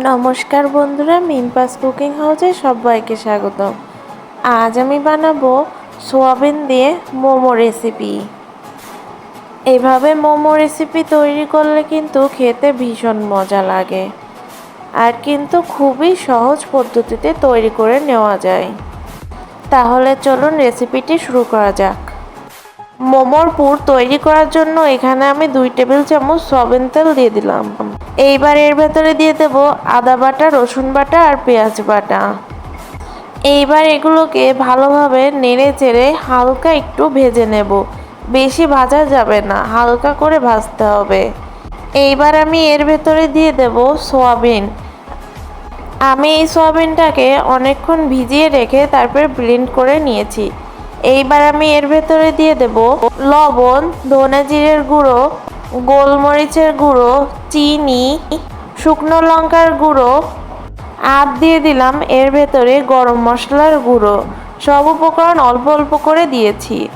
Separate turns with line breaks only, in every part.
নমস্কার বন্ধুরা, মিমপাস কুকিং হাউসে সবাইকে স্বাগত আজ আমি বানাবো সোয়াবিন দিয়ে মোমো রেসিপি। এভাবে মোমো রেসিপি তৈরি করলে কিন্তু খেতে ভীষণ মজা লাগে আর কিন্তু খুবই সহজ পদ্ধতিতে তৈরি করে নেওয়া যায়। তাহলে চলুন রেসিপিটি শুরু করা যাক। মোমোর পুর তৈরি করার জন্য এখানে আমি দুই টেবিল চামচ সয়াবিন তেল দিয়ে দিলাম। এইবার এর ভেতরে দিয়ে দেব আদা বাটা, রসুন বাটা আর পেঁয়াজ বাটা। এইবার এগুলোকে ভালোভাবে নেড়ে চেড়ে হালকা একটু ভেজে নেব। বেশি ভাজা যাবে না, হালকা করে ভাজতে হবে। এইবার আমি এর ভেতরে দিয়ে দেব সোয়াবিন। আমি এই সোয়াবিনটাকে অনেকক্ষণ ভিজিয়ে রেখে তারপর ব্লেন্ড করে নিয়েছি। এইবার আমি এর ভেতরে দিয়ে দেব লবণ, ধনে জিরের গুঁড়ো গোলমরিচের গুঁড়ো, চিনি, শুকনো লঙ্কার গুঁড়ো আর দিয়ে দিলাম। এর ভেতরে গরম মশলার গুঁড়ো। সব উপকরণ অল্প অল্প করে দিয়েছি।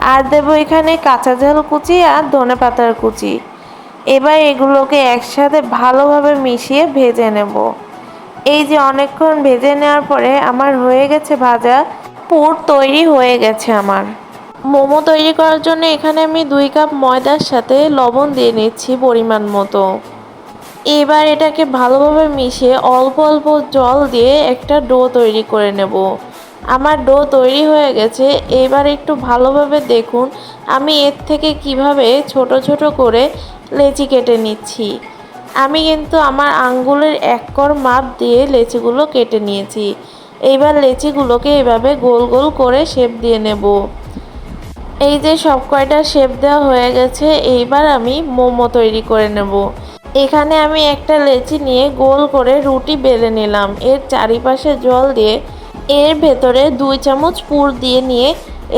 আর দেব এখানে কাঁচা ঝাল কুচি আর ধনে পাতার কুচি। এবার এগুলোকে একসাথে ভালোভাবে মিশিয়ে ভেজে নেব। এই যে অনেকক্ষণ ভেজে নেওয়ার পরে আমার হয়ে গেছে ভাজা। পুর তৈরি হয়ে গেছে আমার। মোমো তৈরি করার জন্য এখানে আমি দুই কাপ ময়দার সাথে লবণ দিয়ে নিচ্ছি পরিমাণ মতো। এবার এটাকে ভালোভাবে মিশিয়ে অল্প অল্প জল দিয়ে একটা ডো তৈরি করে নেব। আমার ডো তৈরি হয়ে গেছে, এবার একটু ভালোভাবে দেখুন আমি এর থেকে কীভাবে ছোট ছোট করে লেচি কেটে নিচ্ছি। আমি কিন্তু আমার আঙ্গুলের এক কর মাপ দিয়ে লেচিগুলো কেটে নিয়েছি। এইবার লেচিগুলোকে এভাবে গোল গোল করে শেপ দিয়ে নেব। এই যে সব কয়টা শেপ দেওয়া হয়ে গেছে, এইবার আমি মোমো তৈরি করে নেব। এখানে আমি একটা লেচি নিয়ে গোল করে রুটি বেলে নিলাম। এর চারিপাশে জল দিয়ে এর ভেতরে দুই চামচ পুর দিয়ে নিয়ে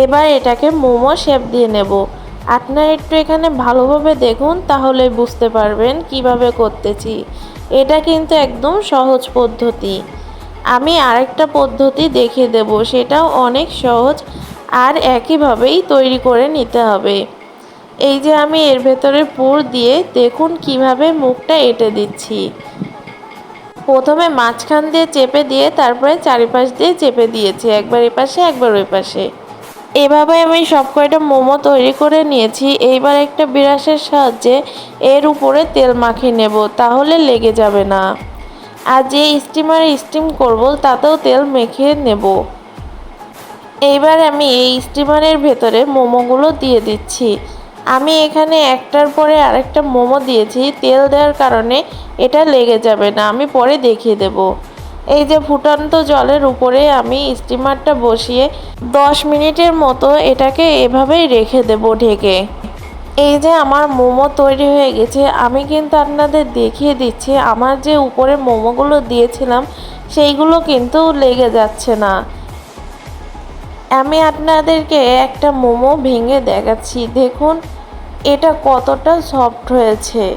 এবার এটাকে মোমো শেপ দিয়ে নেব। আপনারা একটু এখানে ভালোভাবে দেখুন, তাহলে বুঝতে পারবেন কীভাবে করতেছি। এটা কিন্তু একদম সহজ পদ্ধতি। আমি আরেকটা পদ্ধতি দেখিয়ে দেব, সেটাও অনেক সহজ। আর একইভাবেই তৈরি করে নিতে হবে। এই যে আমি এর ভেতরে পুর দিয়ে দেখুন কীভাবে মুখটা এঁটে দিচ্ছি। প্রথমে মাঝখান দিয়ে চেপে দিয়ে তারপরে চারিপাশ দিয়ে চেপে দিয়েছি, একবার এ পাশে, একবার ওই পাশে। এভাবে আমি সব কয়টা মোমো তৈরি করে নিয়েছি। এইবার একটা বিরাসের সাহায্যে এর উপরে তেল মাখিয়ে নেব, তাহলে লেগে যাবে না। আর যে স্টিমারে স্টিম করব, তাতেও তেল মেখে নেব। এইবার আমি এই স্টিমারের ভেতরে মোমোগুলো দিয়ে দিচ্ছি। আমি এখানে একটার পরে আরেকটা মোমো দিয়েছি, তেল দেওয়ার কারণে এটা লেগে যাবে না, আমি পরে দেখিয়ে দেব। এই যে ফুটান্ত জলের উপরে আমি স্টিমারটা বসিয়ে দশ মিনিটের মতো এটাকে এভাবেই রেখে দেব ঢেকে। এই যে আমার মোমো তৈরি হয়ে গেছে, আমি কিন্তু আপনাদের দেখিয়ে দিচ্ছি, আমার যে উপরে মোমোগুলো দিয়েছিলাম, সেইগুলো কিন্তু লেগে যাচ্ছে না। আমি আপনাদেরকে একটা মোমো ভেঙে দেখাচ্ছি। দেখুন, এটা কতটা সফট হয়েছে।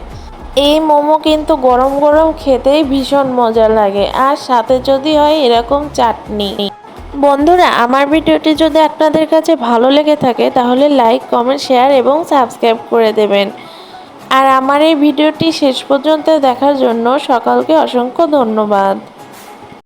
এই মোমো কিন্তু গরম গরম খেতেই ভীষণ মজা লাগে। আর সাথে যদি হয় এরকম চাটনি। বন্ধুরা, আমার ভিডিওটি যদি আপনাদের কাছে ভালো লেগে থাকে, তাহলে লাইক কমেন্ট শেয়ার এবং সাবস্ক্রাইব করে দেবেন। আর আমার এই ভিডিওটি শেষ পর্যন্ত দেখার জন্য সকালকে অসংখ্য ধন্যবাদ।